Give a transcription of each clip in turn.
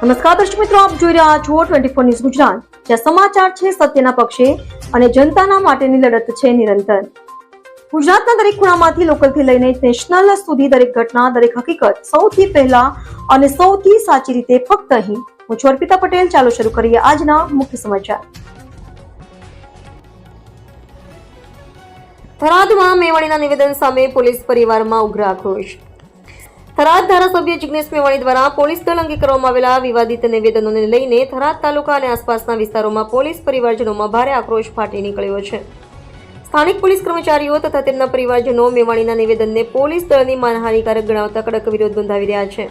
નમસ્કાર દર્શક મિત્રો, આપ જોઈ રહ્યા છો ટ્વેન્ટી ફોર ન્યૂઝ ગુજરાત. જ્યાં સમાચાર છે સત્યના પક્ષે અને જનતાના માટેની લડત છે નિરંતર. ગુજરાતના દરેક ખૂણામાંથી લોકલથી લઈને નેશનલ સુધી દરેક ઘટના, દરેક હકીકત સૌથી પહેલા અને સૌથી સાચી રીતે ફક્ત અહીં. હું છું અર્પિતા પટેલ. ચાલો શરૂ કરીએ આજના મુખ્ય સમાચાર. થરાદમાં મેવાણીના નિવેદન સામે પોલીસ પરિવારમાં ઉગ્ર આક્રોશ. થરાદ ધારાસભ્ય જિગ્નેશ મેવાણી દ્વારા પોલીસ દળ અંગે કરવામાં આવેલા વિવાદિત નિવેદનોને લઈને થરાદ તાલુકા અને આસપાસના વિસ્તારોમાં પોલીસ પરિવારજનોમાં ભારે આક્રોશ ફાટી નીકળ્યો છે. સ્થાનિક પોલીસ કર્મચારીઓ તથા તેમના પરિવારજનો મેવાણીના નિવેદનને પોલીસ દળની માનહાનિકારક ગણાવતા કડક વિરોધ નોંધાવી રહ્યા છે.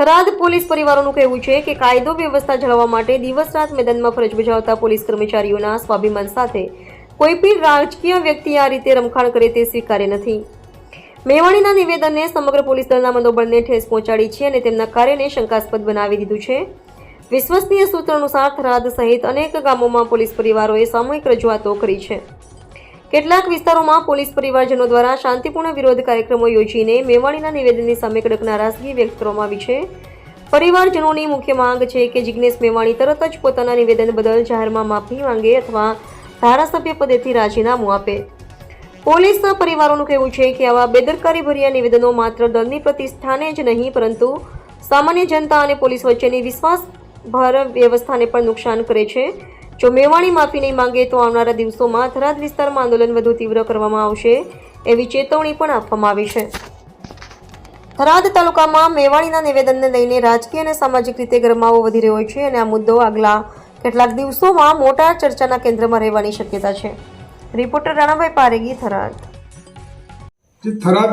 થરાદ પોલીસ પરિવારોનું કહેવું છે કે કાયદો વ્યવસ્થા જાળવવા માટે દિવસ રાત મેદાનમાં ફરજ બજાવતા પોલીસ કર્મચારીઓના સ્વાભિમાન સાથે કોઈ પણ રાજકીય વ્યક્તિ આ રીતે રમખાણ કરે તે સ્વીકાર્ય નથી. મેવાણીના નિવેદનને સમગ્ર પોલીસ દળના મનોબળને ઠેસ પહોંચાડી છે અને તેમના કાર્યને શંકાસ્પદ બનાવી દીધું છે. વિશ્વસનીય સૂત્ર અનુસાર થરાદ સહિત અનેક ગામોમાં પોલીસ પરિવારોએ સામૂહિક રજૂઆતો કરી છે. કેટલાક વિસ્તારોમાં પોલીસ પરિવારજનો દ્વારા શાંતિપૂર્ણ વિરોધ કાર્યક્રમો યોજીને મેવાણીના નિવેદનની સામે કડક નારાજગી વ્યક્ત કરવામાં આવી છે. પરિવારજનોની મુખ્ય માંગ છે કે જિગ્નેશ મેવાણી તરત જ પોતાના નિવેદન બદલ જાહેરમાં માફી માંગે અથવા ધારાસભ્ય પદેથી રાજીનામું આપે. પોલીસના પરિવારોનું કહેવું છે કે આવા બેદરકારીભર્યા નિવેદનો માત્ર દળની પ્રતિષ્ઠાને જ નહીં, પરંતુ સામાન્ય જનતા અને પોલીસ વચ્ચેની વિશ્વાસભર વ્યવસ્થાને પણ નુકસાન કરે છે. જો મેવાણી માફી નહીં માંગે, તો આવનારા દિવસોમાં થરાદ વિસ્તારમાં આંદોલન વધુ તીવ્ર કરવામાં આવશે એવી ચેતવણી પણ આપવામાં આવી છે. થરાદ તાલુકામાં મેવાણીના નિવેદનને લઈને રાજકીય અને સામાજિક રીતે ગરમાવો વધી રહ્યો છે અને આ મુદ્દો આગલા કેટલાક દિવસોમાં મોટા ચર્ચાના કેન્દ્રમાં રહેવાની શક્યતા છે. રિપોર્ટર રાણાભાઈ પારેગી, થરાદ. જે થરાદ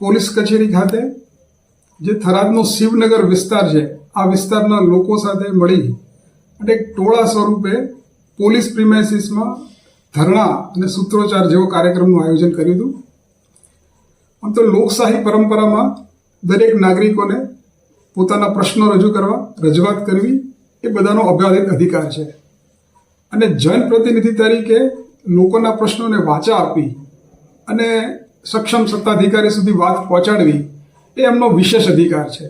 પોલીસ કચેરી ખાતે, જે થરાદનો શિવનગર વિસ્તાર છે, આ વિસ્તારના લોકો સાથે મળી અને એક ટોળા સ્વરૂપે પોલીસ પ્રિમાઇસીસમાં ધરણા અને સૂત્રોચ્ચાર જેવો કાર્યક્રમનું આયોજન કર્યું હતું. આમ તો લોકશાહી પરંપરામાં દરેક નાગરિકોને પોતાના પ્રશ્નો રજૂ કરવા, રજૂઆત કરવી એ બધાનો અભ્યાધિત અધિકાર છે. અને જનપ્રતિનિધિ તરીકે લોકોના પ્રશ્નોને વાચા આપી અને સક્ષમ સત્તાધિકારી સુધી વાત પહોંચાડવી એ એમનો વિશેષ અધિકાર છે.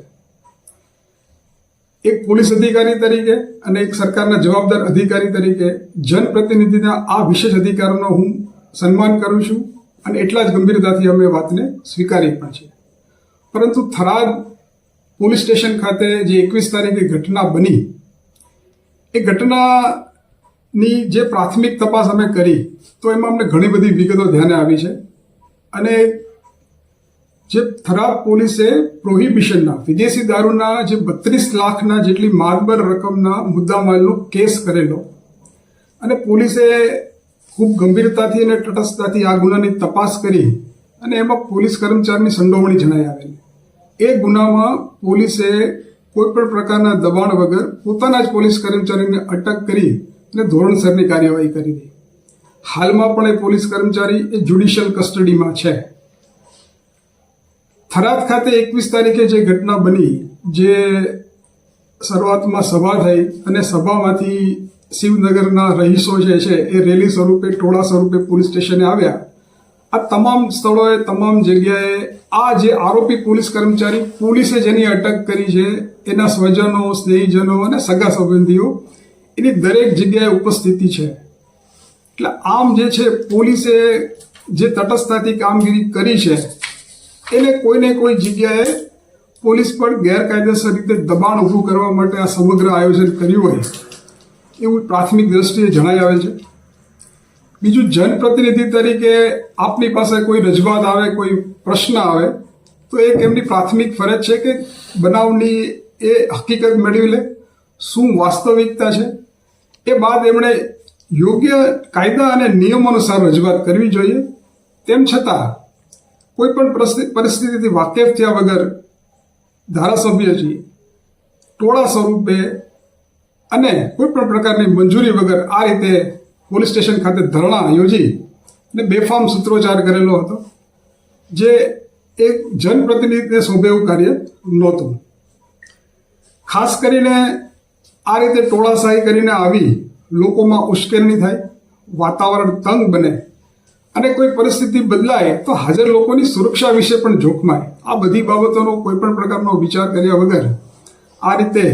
એક પોલીસ અધિકારી તરીકે અને એક સરકારના જવાબદાર અધિકારી તરીકે જનપ્રતિનિધિના આ વિશેષ અધિકારનો હું સન્માન કરું છું અને એટલા જ ગંભીરતાથી અમે વાતને સ્વીકારી પણ છે. પરંતુ થરાદ પોલીસ સ્ટેશન ખાતે જે એકવીસ તારીખે ઘટના બની, એ ઘટનાની જે પ્રાથમિક તપાસ અમે કરી, તો એમાં અમને ઘણી બધી વિગતો ધ્યાને આવી છે. અને જે થરાદ પોલીસે પ્રોહિબિશનના વિદેશી દારૂના જે બત્રીસ લાખના જેટલી માલબર રકમના મુદ્દામાલનો કેસ કરેલો, અને પોલીસે ખૂબ ગંભીરતાથી અને તટસ્થતાથી આ ગુનાની તપાસ કરી, અને એમાં પોલીસ કર્મચારીની સંડોવણી જણાઈ આવેલી. એ ગુનામાં પોલીસે કોઈપણ પ્રકારના દબાણ વગર પોતાના જ પોલીસ કર્મચારીને અટક કરી અને ધોરણસરની કાર્યવાહી કરી હતી હાલમાં પણ એ પોલીસ કર્મચારી એ જ્યુડિશિયલ કસ્ટડીમાં છે. થરાદ ખાતે એકવીસ તારીખે જે ઘટના બની, જે શરૂઆતમાં સભા થઈ અને સભામાંથી શિવનગરના રહીશો જે છે એ રેલી સ્વરૂપે, ટોળા સ્વરૂપે પોલીસ સ્ટેશને આવ્યા. આ તમામ સ્થળોએ, તમામ જગ્યાએ આ જે આરોપી પોલીસ કર્મચારી, પોલીસે જેની અટક કરી છે, એના સ્વજનો, સ્નેહીજનો અને સગા સંબંધીઓ એની દરેક જગ્યાએ ઉપસ્થિતિ છે. એટલે આમ જે છે, પોલીસે જે તટસ્થતાથી કામગીરી કરી છે, એને કોઈને કોઈ જગ્યાએ પોલીસ પર ગેરકાયદેસર રીતે દબાણ ઊભું કરવા માટે આ સમગ્ર આયોજન કર્યું હોય, એવું પ્રાથમિક દ્રષ્ટિએ જણાઈ આવે છે. બીજું, જનપ્રતિનિધિ તરીકે આપની પાસે કોઈ રજૂઆત આવે, કોઈ પ્રશ્ન આવે, તો એક એમની પ્રાથમિક ફરજ છે કે બનાવની એ હકીકત મેળવી લે, શું વાસ્તવિકતા છે એ બાદ એમણે યોગ્ય કાયદા અને નિયમ અનુસાર રજૂઆત કરવી જોઈએ. તેમ છતાં, કોઈ પણ પરિસ્થિતિથી વાકેફ થયા વગર ધારાસભ્યજી ટોળા સ્વરૂપે અને કોઈ પણ પ્રકારની મંજૂરી વગર આ રીતે પોલીસ સ્ટેશન ખાતે ધરણા યોજી અને બેફામ સૂત્રોચ્ચાર કરેલો હતો, જે એક જનપ્રતિનિધિને શોભે એવું કાર્ય નહોતું. ખાસ કરીને આ રીતે ટોળાશાહી કરીને આવી, લોકોમાં ઉશ્કેરણી થાય, વાતાવરણ તંગ બને અને કોઈ પરિસ્થિતિ બદલાય તો હાજર લોકોની સુરક્ષા વિશે પણ જોખમાય. આ બધી બાબતોનો કોઈ પણ પ્રકારનો વિચાર કર્યા વગર આ રીતે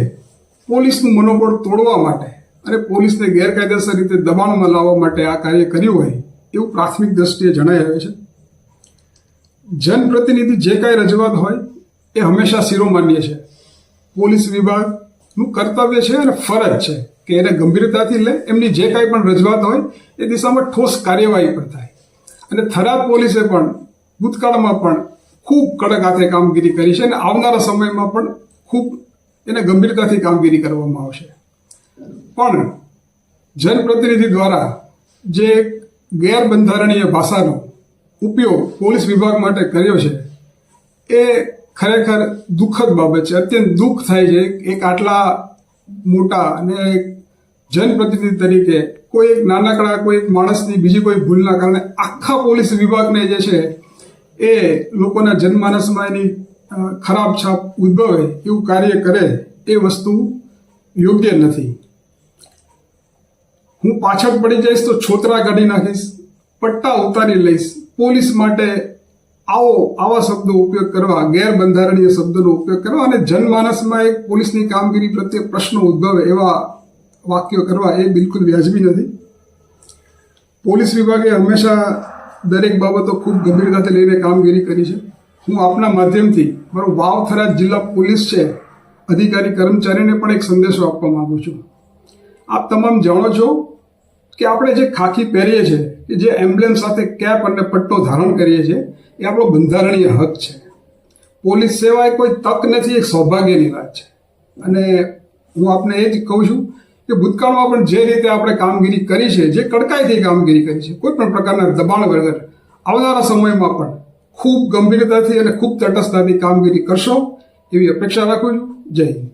પોલીસનું મનોબળ તોડવા માટે અને પોલીસને ગેરકાયદેસર રીતે દબાણમાં લાવવા માટે આ કાર્ય કર્યું હોય એવું પ્રાથમિક દ્રષ્ટિએ જણાઈ રહ્યું છે. જનપ્રતિનિધિ જે કાંઈ રજૂઆત હોય એ હંમેશા શિરોમાન્ય છે. પોલીસ વિભાગનું કર્તવ્ય છે અને ફરજ છે કે એને ગંભીરતાથી લે. એમની જે કાંઈ પણ રજૂઆત હોય, એ દિશામાં ઠોસ કાર્યવાહી પણ થાય. અને થરાદ પોલીસે પણ ભૂતકાળમાં પણ ખૂબ કડક હાથે કામગીરી કરી છે અને આવનારા સમયમાં પણ ખૂબ એને ગંભીરતાથી કામગીરી કરવામાં આવશે. પણ જનપ્રતિનિધિ દ્વારા જે ગેરબંધારણીય ભાષાનો ઉપયોગ પોલીસ વિભાગ માટે કર્યો છે, એ ખરેખર દુઃખદ બાબત છે. અત્યંત દુઃખ થાય છે. એક આટલા મોટા અને એક જનપ્રતિનિધિ તરીકે કોઈ એક નાનકડા, કોઈ એક માણસની બીજી કોઈ ભૂલના કારણે આખા પોલીસ વિભાગને જે છે એ લોકોના જનમાનસમાં એની ખરાબ છાપ ઉદ્ભવે એવું કાર્ય કરે એ વસ્તુ યોગ્ય નથી. હું પાછળ પડી જઈશ તો છોતરા કાઢી નાખીશ, પટ્ટા ઉતારી લઈશ. પોલીસ માટે આવો, આવા શબ્દો ઉપયોગ કરવા, ગેરબંધારણીય શબ્દોનો ઉપયોગ કરવા અને જનમાનસમાં એક પોલીસની કામગીરી પ્રત્યે પ્રશ્નો ઉદ્ભવે એવા વાક્યો કરવા એ બિલકુલ વ્યાજબી નથી. પોલીસ વિભાગે હંમેશા દરેક બાબતો ખૂબ ગંભીરતાથી લઈને કામગીરી કરી છે. હું આપના માધ્યમથી મારો વાવથરા જિલ્લા પોલીસ છે, અધિકારી કર્મચારીને પણ એક સંદેશો આપવા માગું છું. આપ તમામ જાણો છો કે આપણે જે ખાખી પહેરીએ છીએ, કે જે એમ્બ્લેમ સાથે કેપ અને પટ્ટો ધારણ કરીએ છીએ, એ આપણો બંધારણીય હક છે. પોલીસ સેવા એ કોઈ તક નથી, એક સૌભાગ્યની વાત છે. અને હું આપને એ જ કહું છું કે ભૂતકાળમાં પણ જે રીતે આપણે કામગીરી કરી છે, જે કડકાઈથી કામગીરી કરી છે, કોઈ પણ પ્રકારના દબાણ વગર, આવનારા સમયમાં પણ ખૂબ ગંભીરતાથી અને ખૂબ તટસ્થતાથી કામગીરી કરશો, એવી અપેક્ષા રાખું છું. જય હિન્દ.